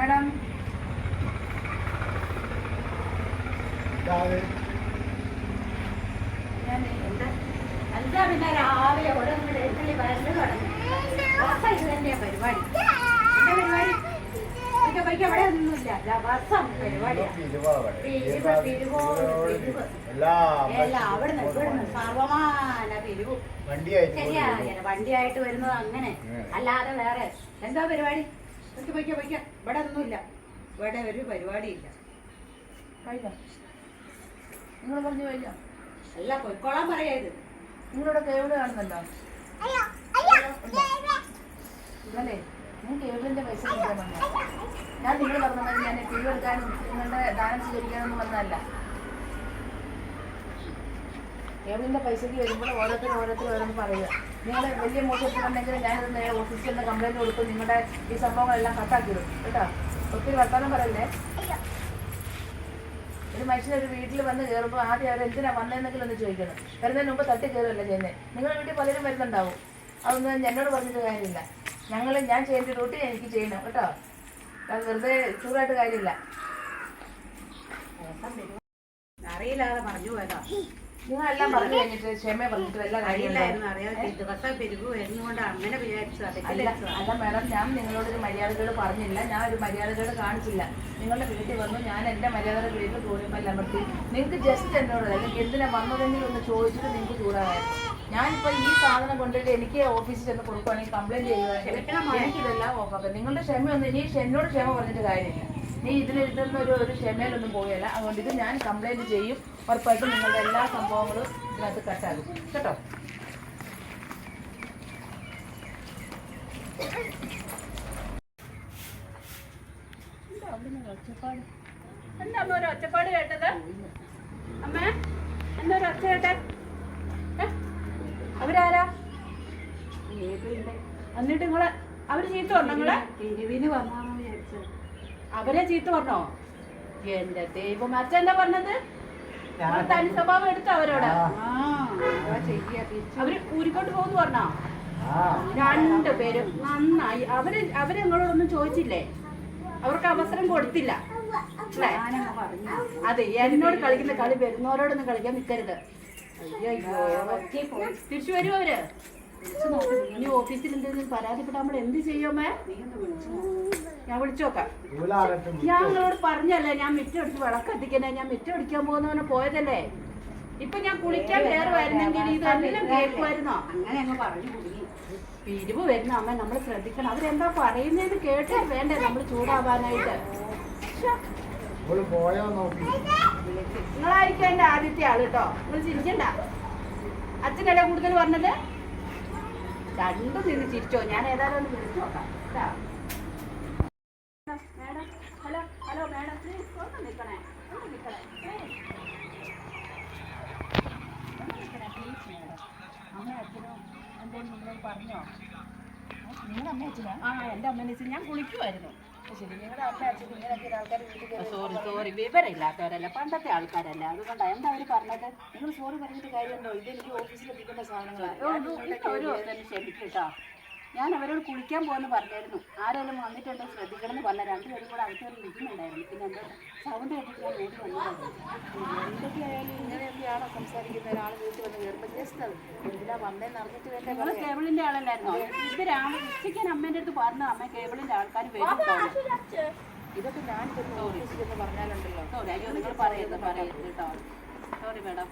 Madam. ഞാൻ എന്താ? എന്താ പിന്നെ രാവിലെ ഇവിടെ നിന്ന് എഴുന്നള്ളി വരൽ തുടങ്ങി. ബസ് ഇത് തന്നെയാ പരിപാടി. എന്താ പരിപാടി? ഇതൊക്കെ പൈക്ക് അവിടെ ഒന്നുമില്ല ഇവിടുന്ന് സർവമാന പിരിവ്. ശരിയാ വണ്ടിയായിട്ട് വരുന്നത് അങ്ങനെ. അല്ലാതെ വേറെ എന്താ പരിപാടി? പൊയ്ക്കോ വയ്ക്കാം വയ്ക്കാം. ഇവിടെ ഒന്നുമില്ല. ഇവിടെ ഒരു പരിപാടിയില്ല. കഴിഞ്ഞോ നിങ്ങൾ പറഞ്ഞു കഴിഞ്ഞോ അല്ല പൊയ്ക്കോളാൻ പറയാത് നിങ്ങളിവിടെ കേബിൾ കാണുന്നല്ലോ ഇന്നലെ ഞാൻ കേബിളിന്റെ പൈസ കൊടുക്കാൻ വന്നു ഞാൻ നിങ്ങൾ പറഞ്ഞത് ഞാൻ ടി വി നിങ്ങളുടെ ദാനം സ്വീകരിക്കാനൊന്നും വന്നതല്ല. കേബിളിന്റെ പൈസക്ക് വരുമ്പോൾ ഓരോരുത്തരും ഓരോരുത്തരും ഓരോന്ന് പറയുക. നിങ്ങൾ വലിയ മോശത്തിലുണ്ടെങ്കിൽ ഞാനത് നേരെ ഓഫീസിൽ നിന്ന് കംപ്ലൈന്റ് കൊടുക്കും നിങ്ങളുടെ ഈ സംഭവങ്ങളെല്ലാം കട്ടാക്കിയിടും. കേട്ടോ? ഒത്തിരി വർത്തമാനം പറയല്ലേ? ഒരു മനുഷ്യൻ ഒരു വീട്ടിൽ വന്ന് കയറുമ്പോൾ ആദ്യം അവർ എന്തിനാ വന്നതെന്നെങ്കിലും ഒന്ന് ചോദിക്കണം. വരുന്നതിന് മുമ്പ് തട്ടി കയറുമല്ല ചെയ്യുന്നത് നിങ്ങളുടെ വീട്ടിൽ പലരും വരുന്നുണ്ടാവും. അതൊന്നും എന്നോട് പറഞ്ഞിട്ട് കാര്യമില്ല. ഞങ്ങൾ ഞാൻ ചെയ്യേണ്ട ഡ്യൂട്ടി എനിക്ക് ചെയ്യണം. കേട്ടോ? അത് വെറുതെ ചൂടായിട്ട് കാര്യമില്ല. അറിയില്ലാതെ പറഞ്ഞു പോയതാ. നിങ്ങളെല്ലാം പറഞ്ഞു കഴിഞ്ഞിട്ട് ക്ഷമ പറഞ്ഞിട്ട് എല്ലാം കഴിയില്ലായിരുന്നു അറിയാതെ ദിവസം പെരുగు വരുന്നതുകൊണ്ട് അങ്ങനെ വിചാരിച്ചു അല്ല മാഡം ഞാൻ നിങ്ങളോടൊരു മര്യാദകൾ പറഞ്ഞില്ല. ഞാൻ ഒരു മര്യാദകൾ കാണിച്ചില്ല. നിങ്ങളുടെ വീട്ടിൽ വന്നു ഞാൻ എന്റെ മര്യാദയുടെ വീട്ടിൽ തോന്നിയപ്പോൾ അമർത്തി. നിങ്ങൾക്ക് ജസ്റ്റ് എന്നോട് അല്ലെങ്കിൽ എന്തിനാ വന്നതെങ്കിലും ഒന്ന് ചോദിച്ചിട്ട് നിങ്ങൾക്ക് ചൂടാകായിരുന്നു ഞാനിപ്പോൾ ഈ സാധനം കൊണ്ടിട്ട് എനിക്ക് ഓഫീസിൽ ചെന്ന് കൊടുക്കുകയാണെങ്കിൽ കംപ്ലൈന്റ് ചെയ്യുവാണെങ്കിൽ എനിക്കിതെല്ലാം ഓഫാക്കാം. നിങ്ങളുടെ ക്ഷമയൊന്നും ഇനി എന്നോട് ക്ഷമ പറഞ്ഞിട്ട് കാര്യമില്ല. നീ ഇതിൽ ഇതിൽ ഒരു ഒരു ക്ഷമയിലൊന്നും പോയല്ല അതുകൊണ്ട് ഇത് ഞാൻ കംപ്ലൈന്റ് ചെയ്യും. ഉറപ്പായിട്ടും നിങ്ങളുടെ എല്ലാ സംഭവങ്ങളും ഇതിനകത്ത് കട്ടാകും കേട്ടോ? എന്താ അമ്മ ഒരു ഒച്ചപ്പാട് കേട്ടത്? അമ്മ എന്താ ഒരു ഒച്ച കേട്ടെ? ഏ? അവരാരാ? എന്നിട്ട് നിങ്ങൾ അവർ ചീത്ത പറഞ്ഞോ നിങ്ങളെ? വന്നാന്ന് വിചാരിച്ചത്? അവരെ ചീത്ത പറഞ്ഞോ? എന്റെ ദൈവം അച്ഛൻ എന്താ പറഞ്ഞത് തനി സ്വഭാവം എടുത്തു അവരോട്. അവർ ഊരിക്കൊണ്ട് പോകുന്നു പറഞ്ഞോ? രണ്ടുപേരും നന്നായി. അവർ അവർ നിങ്ങളോടൊന്നും ചോദിച്ചില്ലേ? അവർക്ക് അവസരം കൊടുത്തില്ല. അതെ എന്നോട് കളിക്കുന്ന കളി വരുന്നവരോടൊന്നും കളിക്കാൻ നിൽക്കരുത് അയ്യോ തിരിച്ചു വരുമോ അവർ? ഇനി ഓഫീസിൽ എന്തെങ്കിലും പരാതിപ്പെട്ടാൽ എന്ത് ചെയ്യുമേ ഞാൻ വിളിച്ചോക്കാം. ഞാൻ നിങ്ങളോട് പറഞ്ഞല്ലേ ഞാൻ മിറ്റടിച്ച് വിളക്കത്തിക്കണേ. ഞാൻ മിറ്റടിക്കാൻ പോകുന്നവനെ പോയതല്ലേ? ഇപ്പൊ ഞാൻ കുളിക്കാൻ വേറെ വരുന്നെങ്കിൽ ഇതെല്ലാം കേൾക്കുമായിരുന്നോ? അങ്ങനെ അങ്ങ് പറഞ്ഞു പിരിവ് വരുന്ന അമ്മ നമ്മൾ ശ്രദ്ധിക്കണം. അവരെന്താ പറയുന്നതെന്ന് കേട്ടാ വേണ്ടേ നമ്മൾ ചൂടാവാനായിട്ട്. നിങ്ങളായിരിക്കും എന്റെ ആദ്യത്തെ ആൾ കേട്ടോ. നിങ്ങൾ ചിരിക്കണ്ട. അച്ഛനല്ലേ കൂടുതൽ പറഞ്ഞത്? രണ്ടും നിന്ന് ചിരിച്ചോ ഞാൻ ഏതായാലും ഒന്ന് വിളിച്ചു നോക്കാം. Madam hello hello madam madam. പറഞ്ഞോ? നിങ്ങളുടെ അമ്മ ആ എന്റെ അമ്മേനെ ഞാൻ കുളിക്കുമായിരുന്നു വീട്ടിൽ സോറി സോറി വിവരമില്ലാത്തവരല്ല? പണ്ടത്തെ ആൾക്കാരല്ല? അതുകൊണ്ടാണ് എന്താ അവർ പറഞ്ഞത്? നിങ്ങൾ സോറി പറഞ്ഞിട്ട് കാര്യമുണ്ടോ? ഇത് എനിക്ക് ഓഫീസിൽ എത്തിക്കേണ്ട സാധനങ്ങളാണ് ഓ, ഇത് ഒരു തന്നെ കേട്ടോ ഞാൻ അവരോട് കുളിക്കാൻ പോകുന്നു പറഞ്ഞായിരുന്നു. ആരെങ്കിലും വന്നിട്ടുണ്ടോ ശ്രദ്ധിക്കണം എന്ന് പറഞ്ഞ രണ്ടുപേരും കൂടെ അകത്ത് നിൽക്കുന്നുണ്ടായിരുന്നു. പിന്നെ എന്താ സൗണ്ട് കേട്ടിട്ട് ഞാൻ ഓടി വന്നു സംസാരിക്കുന്ന ഒരാൾ വീട്ടിൽ വന്ന് കയറുമ്പോൾ ജസ്റ്റ് അത് എന്തിനാ വന്നേന്ന് അറിഞ്ഞിട്ട് വേണ്ട നിങ്ങൾ കേബിളിന്റെ ആളല്ലായിരുന്നോ? ഇത് രാവിലെ ഉച്ചയ്ക്ക് ഞാൻ അമ്മേന്റെ അടുത്ത് പറഞ്ഞു അമ്മ കേബിളിന്റെ ആൾക്കാർ വരും ഇതൊക്കെ ഞാൻ ഓഫീസിൽ എന്ന് പറഞ്ഞാലുണ്ടല്ലോ. സോറി അയ്യോ നിങ്ങൾ പറയരുത് പറയരുത് കേട്ടോ. Sorry madam